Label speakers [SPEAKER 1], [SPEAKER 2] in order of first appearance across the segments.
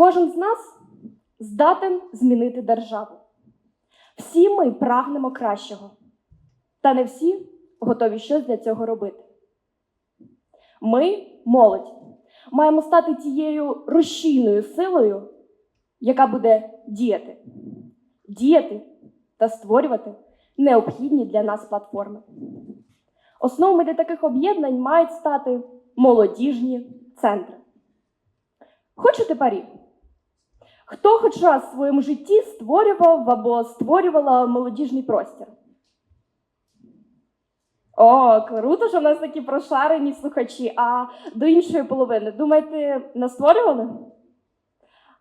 [SPEAKER 1] Кожен з нас здатен змінити державу. Всі ми прагнемо кращого, та не всі готові щось для цього робити. Ми, молодь, маємо стати тією рушійною силою, яка буде діяти, діяти та створювати необхідні для нас платформи. Основами для таких об'єднань мають стати молодіжні центри. Хочете парі? Хто хоч раз в своєму житті створював або створювала молодіжний простір? О, круто, що в нас такі прошарені слухачі. А до іншої половини, думаєте, не створювали?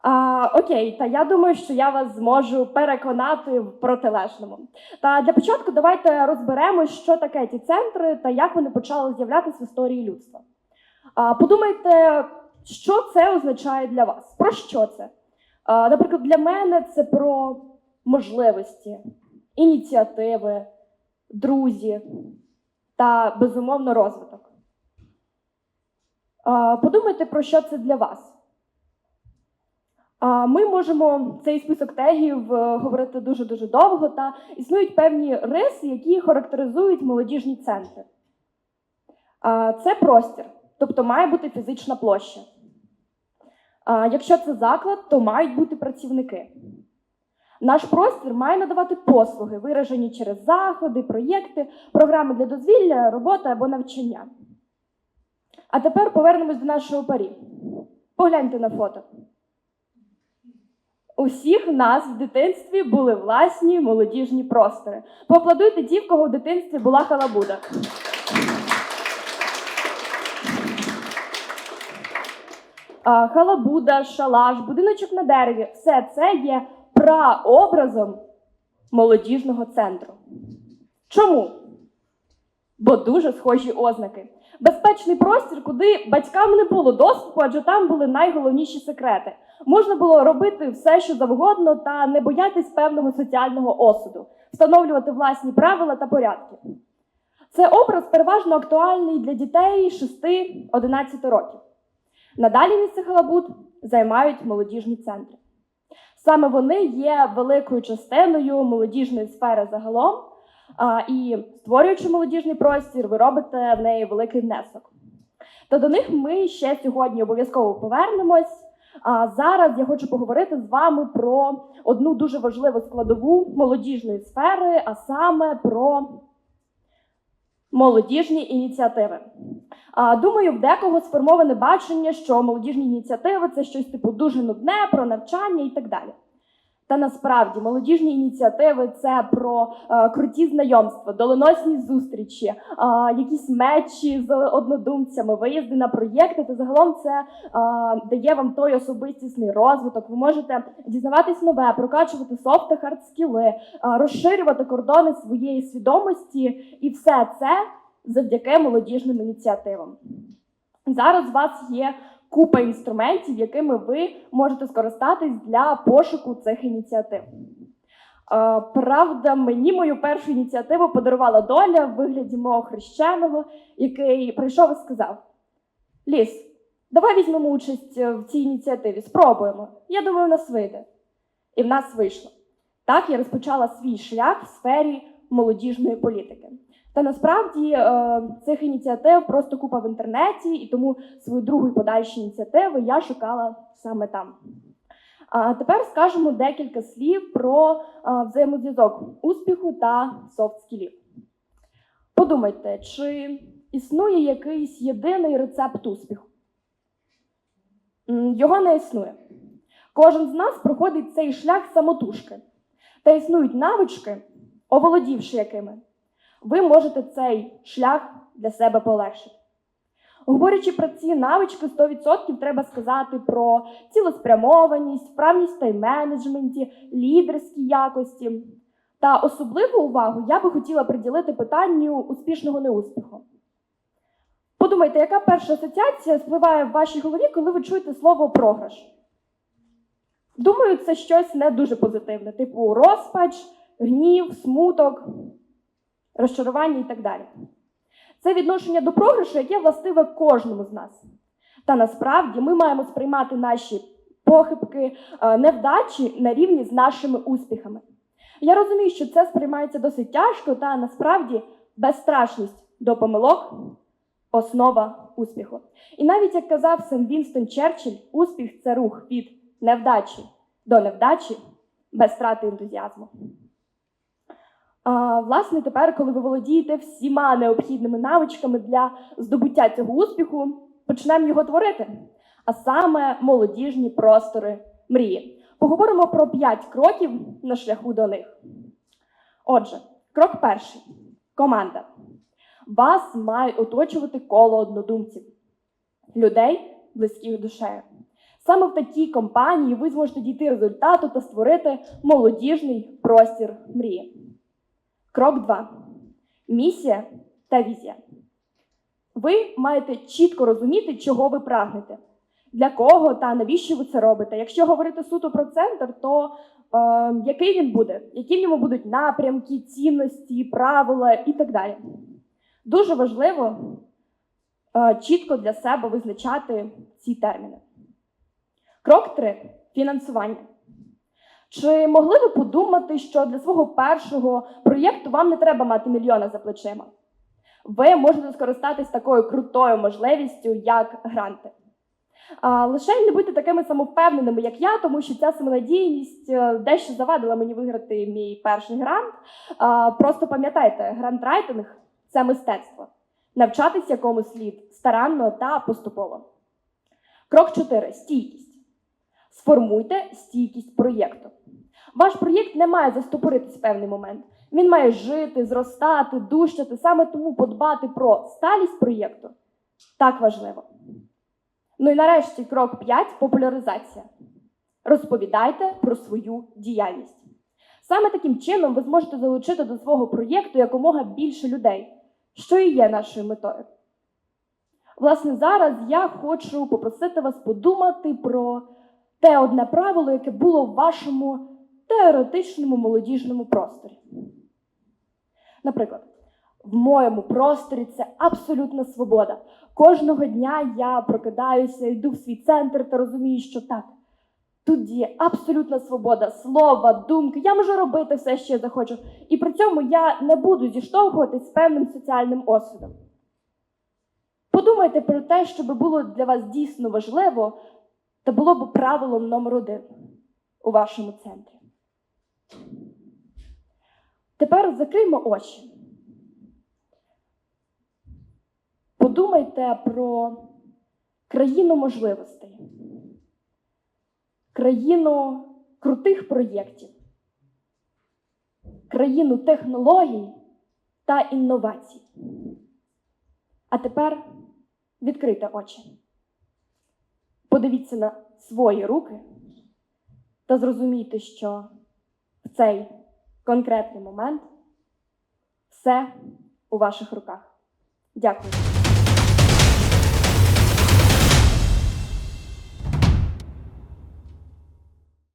[SPEAKER 1] А, окей, та я думаю, що я вас зможу переконати в протилежному. Та для початку давайте розберемо, що таке ті центри та як вони почали з'являтися в історії людства. А, подумайте, що це означає для вас? Про що це? Наприклад, для мене це про можливості, ініціативи, друзі та безумовно розвиток. Подумайте, про що це для вас. Ми можемо цей список тегів е, говорити дуже-дуже довго, та існують певні риси, які характеризують молодіжні центри. Це простір, тобто має бути фізична площа. Якщо це заклад, то мають бути працівники. Наш простір має надавати послуги, виражені через заходи, проєкти, програми для дозвілля, роботи або навчання. А тепер повернемось до нашого парі. Погляньте на фото. У всіх в нас в дитинстві були власні молодіжні простори. Поаплодуйте ті, в кого в дитинстві була халабуда. Халабуда, шалаш, будиночок на дереві все це є праобразом молодіжного центру. Чому? Бо дуже схожі ознаки. Безпечний простір, куди батькам не було доступу, адже там були найголовніші секрети. Можна було робити все, що завгодно, та не боятись певного соціального осуду, встановлювати власні правила та порядки. Це образ переважно актуальний для дітей 6-11 років. Надалі місце Халабуд займають молодіжні центри. Саме вони є великою частиною молодіжної сфери загалом, і створюючи молодіжний простір, ви робите в неї великий внесок. Та до них ми ще сьогодні обов'язково повернемось. А зараз я хочу поговорити з вами про одну дуже важливу складову молодіжної сфери, а саме про молодіжні ініціативи. А, Думаю, в декого сформоване бачення, що молодіжні ініціативи це щось типу дуже нудне, про навчання і так далі. Та насправді молодіжні ініціативи це про е, круті знайомства, доленосні зустрічі, е, якісь мечі з однодумцями, виїзди на проєкти. Та загалом це е, дає вам той особистісний розвиток. Ви можете дізнаватись нове, прокачувати софт та скіли, е, розширювати кордони своєї свідомості, і все це завдяки молодіжним ініціативам. Зараз у вас є купа інструментів, якими ви можете скористатись для пошуку цих ініціатив. Е, Правда, мені мою першу ініціативу подарувала доля в вигляді мого хрещеного, який прийшов і сказав: Ліс, давай візьмемо участь в цій ініціативі, спробуємо. Я думаю, у нас вийде. І в нас вийшло. Так я розпочала свій шлях в сфері молодіжної політики. Та насправді е, цих ініціатив просто купа в інтернеті, і тому свою другу і подальші ініціативи я шукала саме там. А тепер скажемо декілька слів про е, взаємозв'язок успіху та софт-скілів. Подумайте, чи існує якийсь єдиний рецепт успіху? Його не існує. Кожен з нас проходить цей шлях самотужки. Та існують навички, оволодівши якими ви можете цей шлях для себе полегшити. Говорячи про ці навички, 100% треба сказати про цілеспрямованість, вправність в тайм-менеджменті, лідерські якості. Та особливу увагу я би хотіла приділити питанню успішного неуспіху. Подумайте, яка перша асоціація спливає в вашій голові, коли ви чуєте слово програш? Думаю, це щось не дуже позитивне, типу розпач, гнів, смуток розчарування і так далі. Це відношення до програшу, яке властиве кожному з нас. Та насправді ми маємо сприймати наші похибки, е, невдачі на рівні з нашими успіхами. Я розумію, що це сприймається досить тяжко, та насправді безстрашність до помилок основа успіху. І навіть як казав сам Вінстон Черчилль, успіх це рух від невдачі до невдачі без втрати ентузіазму. А, власне, тепер, коли ви володієте всіма необхідними навичками для здобуття цього успіху, почнемо його творити. А саме молодіжні простори мрії. Поговоримо про п'ять кроків на шляху до них. Отже, крок перший команда. Вас має оточувати коло однодумців, людей, близьких душею. Саме в такій компанії ви зможете дійти результату та створити молодіжний простір мрії. Крок 2. Місія та візія. Ви маєте чітко розуміти, чого ви прагнете, для кого та навіщо ви це робите. Якщо говорити суто про центр, то е, який він буде, які в ньому будуть напрямки, цінності, правила і так далі. Дуже важливо е, чітко для себе визначати ці терміни. Крок 3. Фінансування. Чи могли ви подумати, що для свого першого проєкту вам не треба мати мільйона за плечима? Ви можете скористатись такою крутою можливістю, як гранти. А, лише не будьте такими самовпевненими, як я, тому що ця самонадійність е, дещо завадила мені виграти мій перший грант. А, просто пам'ятайте, грантрайтинг це мистецтво. Навчатись якому слід старанно та поступово. Крок 4. Стійкість. Сформуйте стійкість проєкту. Ваш проєкт не має застопоритись в певний момент. Він має жити, зростати, дужчати. Саме тому подбати про сталість проєкту так важливо. Ну і нарешті крок 5 популяризація. Розповідайте про свою діяльність. Саме таким чином ви зможете залучити до свого проєкту якомога більше людей, що і є нашою метою. Власне, зараз я хочу попросити вас подумати про те одне правило, яке було в вашому теоретичному молодіжному просторі. Наприклад, в моєму просторі це абсолютна свобода. Кожного дня я прокидаюся, йду в свій центр та розумію, що так, тут є абсолютна свобода слова, думки. Я можу робити все, що я захочу. І при цьому я не буду зіштовхуватись з певним соціальним осудом. Подумайте про те, що би було для вас дійсно важливо, та було б правилом номер один у вашому центрі. Тепер закриймо очі. Подумайте про країну можливостей, країну крутих проєктів, країну технологій та інновацій. А тепер відкрийте очі. Подивіться на свої руки та зрозумійте, що цей конкретний момент все у ваших руках. Дякую.